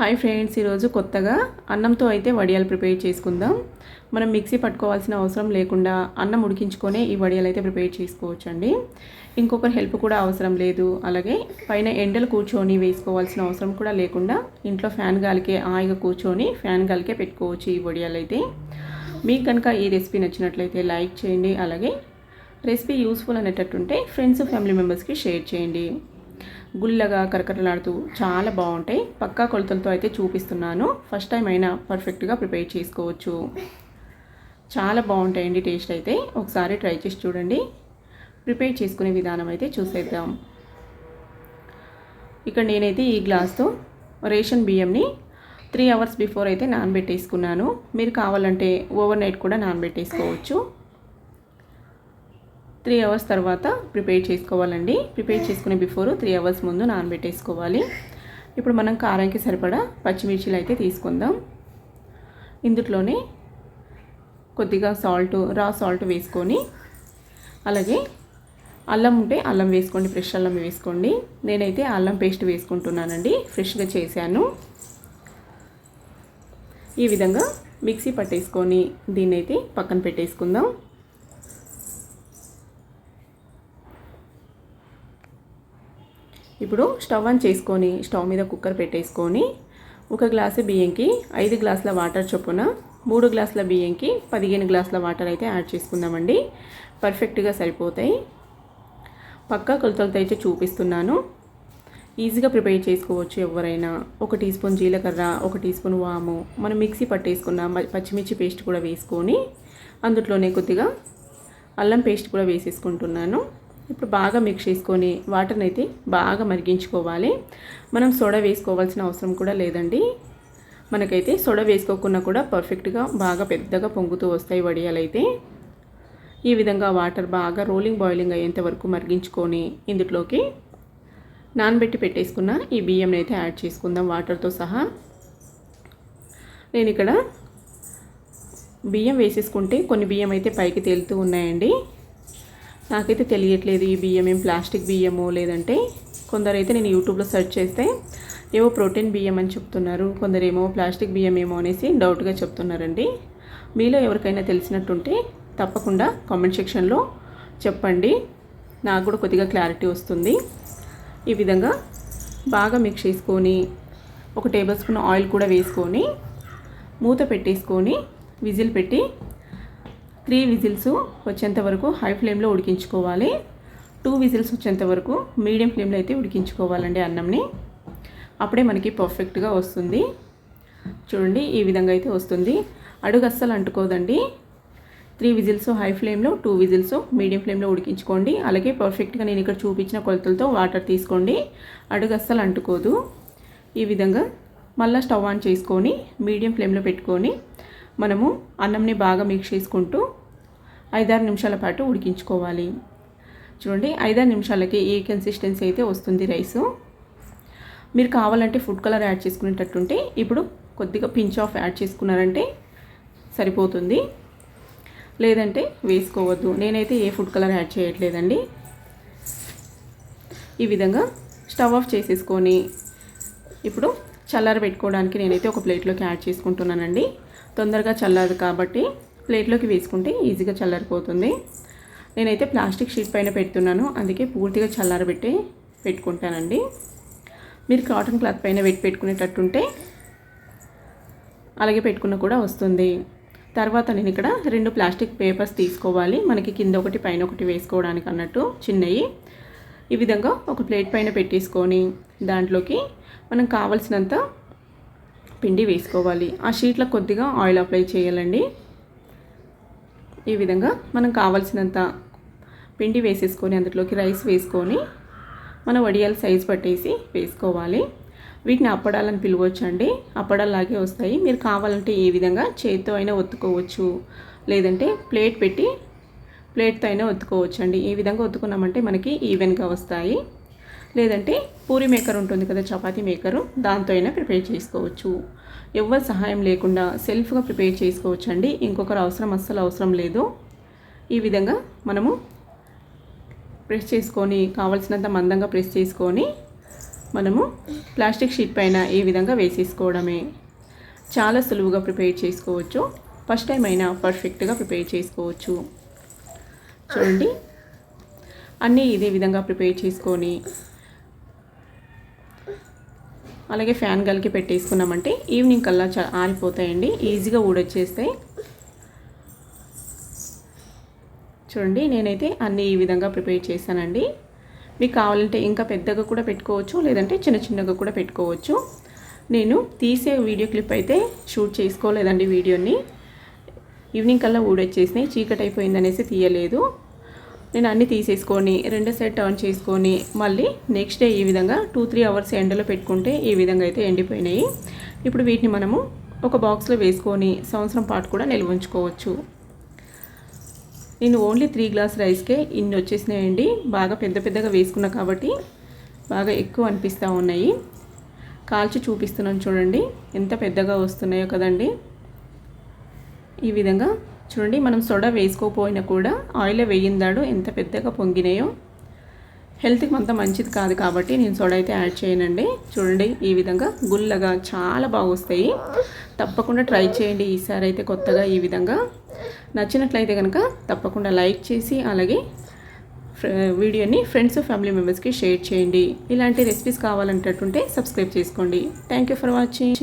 Hi friends ఈరోజు కొత్తగా అన్నంతో అయితే వడియాలు ప్రిపేర్ చేసుకుందాం. మనం మిక్సీ పట్టుకోవాల్సిన అవసరం లేకుండా అన్నం ఉడికించుకొని ఈ వడియాలు అయితే ప్రిపేర్ చేసుకోవచ్చండి. ఇంకొకరి హెల్ప్ కూడా అవసరం లేదు. అలాగే పైన ఎండలు కూర్చొని వేసుకోవాల్సిన అవసరం కూడా లేకుండా ఇంట్లో ఫ్యాన్ గాలికే హాయిగా కూర్చొని ఫ్యాన్ గాలికే పెట్టుకోవచ్చు ఈ వడియాలు అయితే. మీకు కనుక ఈ రెసిపీ నచ్చినట్లయితే లైక్ చేయండి. అలాగే రెసిపీ యూస్ఫుల్ అనేటట్టుంటే ఫ్రెండ్స్ ఫ్యామిలీ మెంబర్స్కి షేర్ చేయండి. గుల్లగా కరకరలాడుతూ చాలా బాగుంటాయి. పక్కా కొలతలతో అయితే చూపిస్తున్నాను. ఫస్ట్ టైం అయినా పర్ఫెక్ట్గా ప్రిపేర్ చేసుకోవచ్చు. చాలా బాగుంటాయండి టేస్ట్ అయితే. ఒకసారి ట్రై చేసి చూడండి. ప్రిపేర్ చేసుకునే విధానం అయితే చూసేద్దాం. ఇక్కడ నేనైతే ఈ గ్లాస్తో రేషన్ బియ్యంని త్రీ అవర్స్ బిఫోర్ అయితే నానబెట్టేసుకున్నాను. మీరు కావాలంటే ఓవర్ నైట్ కూడా నానబెట్టేసుకోవచ్చు. త్రీ అవర్స్ తర్వాత ప్రిపేర్ చేసుకోవాలండి. ప్రిపేర్ చేసుకునే బిఫోర్ త్రీ అవర్స్ ముందు నానబెట్టేసుకోవాలి. ఇప్పుడు మనం కారానికి సరిపడా పచ్చిమిర్చిలు అయితే తీసుకుందాం. ఇందులోనే కొద్దిగా సాల్ట్ రా సాల్ట్ వేసుకొని అలాగే అల్లం ఉంటే అల్లం వేసుకోండి ఫ్రెష్ అల్లం వేసుకోండి. నేనైతే అల్లం పేస్ట్ వేసుకుంటున్నానండి ఫ్రెష్గా చేశాను. ఈ విధంగా మిక్సీ పట్టేసుకొని దీన్ని అయితే పక్కన పెట్టేసుకుందాం. ఇప్పుడు స్టవ్ ఆన్ చేసుకొని స్టవ్ మీద కుక్కర్ పెట్టేసుకొని ఒక గ్లాసు బియ్యంకి ఐదు గ్లాసుల వాటర్ చొప్పున మూడు గ్లాసుల బియ్యంకి పదిహేను గ్లాసుల వాటర్ అయితే యాడ్ చేసుకుందామండి. పర్ఫెక్ట్గా సరిపోతాయి. పక్కా కొలతలతో అయితే చూపిస్తున్నాను. ఈజీగా ప్రిపేర్ చేసుకోవచ్చు ఎవరైనా. ఒక టీ స్పూన్ జీలకర్ర ఒక టీ స్పూన్ వాము. మనం మిక్సీ పట్టేసుకున్న పచ్చిమిర్చి పేస్ట్ కూడా వేసుకొని అందులోనే కొద్దిగా అల్లం పేస్ట్ కూడా వేసేసుకుంటున్నాను. ఇప్పుడు బాగా మిక్స్ చేసుకొని వాటర్ని అయితే బాగా మరిగించుకోవాలి. మనం సోడా వేసుకోవాల్సిన అవసరం కూడా లేదండి. మనకైతే సోడా వేసుకోకుండా కూడా పర్ఫెక్ట్గా బాగా పెద్దగా పొంగుతూ వస్తాయి వడియాలైతే. ఈ విధంగా వాటర్ బాగా రోలింగ్ బాయిలింగ్ అయ్యేంత వరకు మరిగించుకొని ఇందులోకి నానబెట్టి పెట్టేసుకున్న ఈ బియ్యంని అయితే యాడ్ చేసుకుందాం వాటర్తో సహా. నేను ఇక్కడ బియ్యం వేసేసుకుంటే కొన్ని బియ్యం అయితే పైకి తేలుతూ ఉన్నాయండి. నాకైతే తెలియట్లేదు ఈ బియ్యం ఏం ప్లాస్టిక్ బియ్యమో లేదంటే కొందరైతే నేను యూట్యూబ్లో సెర్చ్ చేస్తే ఏవో ప్రోటీన్ బియ్యం అని చెప్తున్నారు కొందరేమో ప్లాస్టిక్ బియ్యం ఏమో అనేసి డౌట్గా చెప్తున్నారండి. మీలో ఎవరికైనా తెలిసినట్టుంటే తప్పకుండా కామెంట్ సెక్షన్లో చెప్పండి. నాకు కూడా కొద్దిగా క్లారిటీ వస్తుంది. ఈ విధంగా బాగా మిక్స్ చేసుకొని ఒక టేబుల్ స్పూన్ ఆయిల్ కూడా వేసుకొని మూత పెట్టేసుకొని విజిల్ పెట్టి త్రీ విజిల్స్ వచ్చేంత వరకు హై ఫ్లేమ్లో ఉడికించుకోవాలి. టూ విజిల్స్ వచ్చేంత వరకు మీడియం ఫ్లేమ్లో అయితే ఉడికించుకోవాలండి అన్నంని. అప్పుడే మనకి పర్ఫెక్ట్గా వస్తుంది. చూడండి ఈ విధంగా అయితే వస్తుంది. అడుగు అస్సలు అంటుకోదండి. త్రీ విజిల్స్ హై ఫ్లేమ్లో టూ విజిల్స్ మీడియం ఫ్లేమ్లో ఉడికించుకోండి. అలాగే పర్ఫెక్ట్గా నేను ఇక్కడ చూపించిన కొలతలతో వాటర్ తీసుకోండి. అడుగు అస్సలు అంటుకోదు. ఈ విధంగా మళ్ళీ స్టవ్ ఆన్ చేసుకొని మీడియం ఫ్లేమ్లో పెట్టుకొని మనము అన్నంని బాగా మిక్స్ చేసుకుంటూ ఐదారు నిమిషాల పాటు ఉడికించుకోవాలి. చూడండి ఐదారు నిమిషాలకి ఏ కన్సిస్టెన్సీ అయితే వస్తుంది రైసు. మీరు కావాలంటే ఫుడ్ కలర్ యాడ్ చేసుకునేటట్టుంటే ఇప్పుడు కొద్దిగా పించ్ ఆఫ్ యాడ్ చేసుకున్నారంటే సరిపోతుంది. లేదంటే వేసుకోవద్దు. నేనైతే ఏ ఫుడ్ కలర్ యాడ్ చేయట్లేదండి. ఈ విధంగా స్టవ్ ఆఫ్ చేసేసుకొని ఇప్పుడు చల్లారబెట్టుకోవడానికి నేనైతే ఒక ప్లేట్లోకి యాడ్ చేసుకుంటున్నానండి. తొందరగా చల్లారు కాబట్టి ప్లేట్లోకి వేసుకుంటే ఈజీగా చల్లారిపోతుంది. నేనైతే ప్లాస్టిక్ షీట్ పైన పెడుతున్నాను. అందుకే పూర్తిగా చల్లారబెట్టి పెట్టుకుంటానండి. మీరు కాటన్ క్లాత్ పైన పెట్టి పెట్టుకునేటట్టుంటే అలాగే పెట్టుకున్న కూడా వస్తుంది. తర్వాత నేను ఇక్కడ రెండు ప్లాస్టిక్ పేపర్స్ తీసుకోవాలి. మనకి కింద ఒకటి పైన ఒకటి వేసుకోవడానికి అన్నట్టు చిన్నవి ఈ విధంగా ఒక ప్లేట్ పైన పెట్టేసుకొని దాంట్లోకి మనం కావలసినంత పిండి వేసుకోవాలి. ఆ షీట్లో కొద్దిగా ఆయిల్ అప్లై చేయాలండి. ఈ విధంగా మనం కావాల్సినంత పిండి వేసేసుకొని అందులోకి రైస్ వేసుకొని మన వడియాల సైజ్ పట్టేసి వేసుకోవాలి. వీటిని అప్పడాలని పిలవచ్చు అండి అప్పడాలాగే వస్తాయి. మీరు కావాలంటే ఈ విధంగా చేతితో అయినా ఒత్తుకోవచ్చు. లేదంటే ప్లేట్ పెట్టి ప్లేట్తో అయినా ఒత్తుకోవచ్చు అండి ఈ విధంగా ఒత్తుకున్నామంటే మనకి ఈవెన్గా వస్తాయి. లేదంటే పూరి మేకర్ ఉంటుంది కదా చపాతీ మేకరు దాంతో అయినా ప్రిపేర్ చేసుకోవచ్చు. ఎవరి సహాయం లేకుండా సెల్ఫ్గా ప్రిపేర్ చేసుకోవచ్చు అండి ఇంకొకరు అవసరం అస్సలు అవసరం లేదు. ఈ విధంగా మనము ప్రెస్ చేసుకొని కావలసినంత మందంగా ప్రెస్ చేసుకొని మనము ప్లాస్టిక్ షీట్ పైన ఈ విధంగా వేసేసుకోవడమే. చాలా సులువుగా ప్రిపేర్ చేసుకోవచ్చు. ఫస్ట్ టైం అయినా పర్ఫెక్ట్గా ప్రిపేర్ చేసుకోవచ్చు. చూడండి. అన్నీ ఇదే విధంగా ప్రిపేర్ చేసుకొని అలాగే ఫ్యాన్ గలికి పెట్టేసుకున్నామంటే ఈవినింగ్ కల్లా చా ఆరిపోతాయండి. ఈజీగా ఊడొచ్చేస్తాయి చూడండి నేనైతే అన్నీ ఈ విధంగా ప్రిపేర్ చేశానండి. మీకు కావాలంటే ఇంకా పెద్దగా కూడా పెట్టుకోవచ్చు లేదంటే చిన్న చిన్నగా కూడా పెట్టుకోవచ్చు. నేను తీసే వీడియో క్లిప్ అయితే షూట్ చేసుకోలేదండి వీడియోని. ఈవినింగ్ కల్లా ఊడొచ్చేసినాయి చీకటి అయిపోయిందనేసి తీయలేదు. నేను అన్నీ తీసేసుకొని రెండు సైడ్ టర్న్ చేసుకొని మళ్ళీ నెక్స్ట్ డే ఈ విధంగా టూ త్రీ అవర్స్ ఎండలో పెట్టుకుంటే ఈ విధంగా అయితే ఎండిపోయినాయి. ఇప్పుడు వీటిని మనము ఒక బాక్స్లో వేసుకొని సంవత్సరం పాటు కూడా నిల్వ ఉంచుకోవచ్చు. నేను ఓన్లీ త్రీ గ్లాస్ రైస్కే ఇన్ని వచ్చేసినాయండి. బాగా పెద్ద పెద్దగా వేసుకున్నా కాబట్టి బాగా ఎక్కువ అనిపిస్తూ ఉన్నాయి. కాల్చి చూపిస్తున్నాను చూడండి. ఎంత పెద్దగా వస్తున్నాయో కదండి. ఈ విధంగా చూడండి మనం సోడా వేసుకోకపోయినా కూడా ఆయిల్ వేయిందాడు ఎంత పెద్దగా పొంగినాయో. హెల్త్కి అంత మంచిది కాదు కాబట్టి నేను సోడా అయితే యాడ్ చేయనండి. చూడండి ఈ విధంగా గుల్లగా చాలా బాగా వస్తాయి. తప్పకుండా ట్రై చేయండి ఈసారి అయితే కొత్తగా ఈ విధంగా. నచ్చినట్లయితే కనుక తప్పకుండా లైక్ చేసి అలాగే వీడియోని ఫ్రెండ్స్ ఫ్యామిలీ మెంబర్స్కి షేర్ చేయండి. ఇలాంటి రెసిపీస్ కావాలంటట్టుంటే సబ్స్క్రైబ్ చేసుకోండి. Thank you for watching.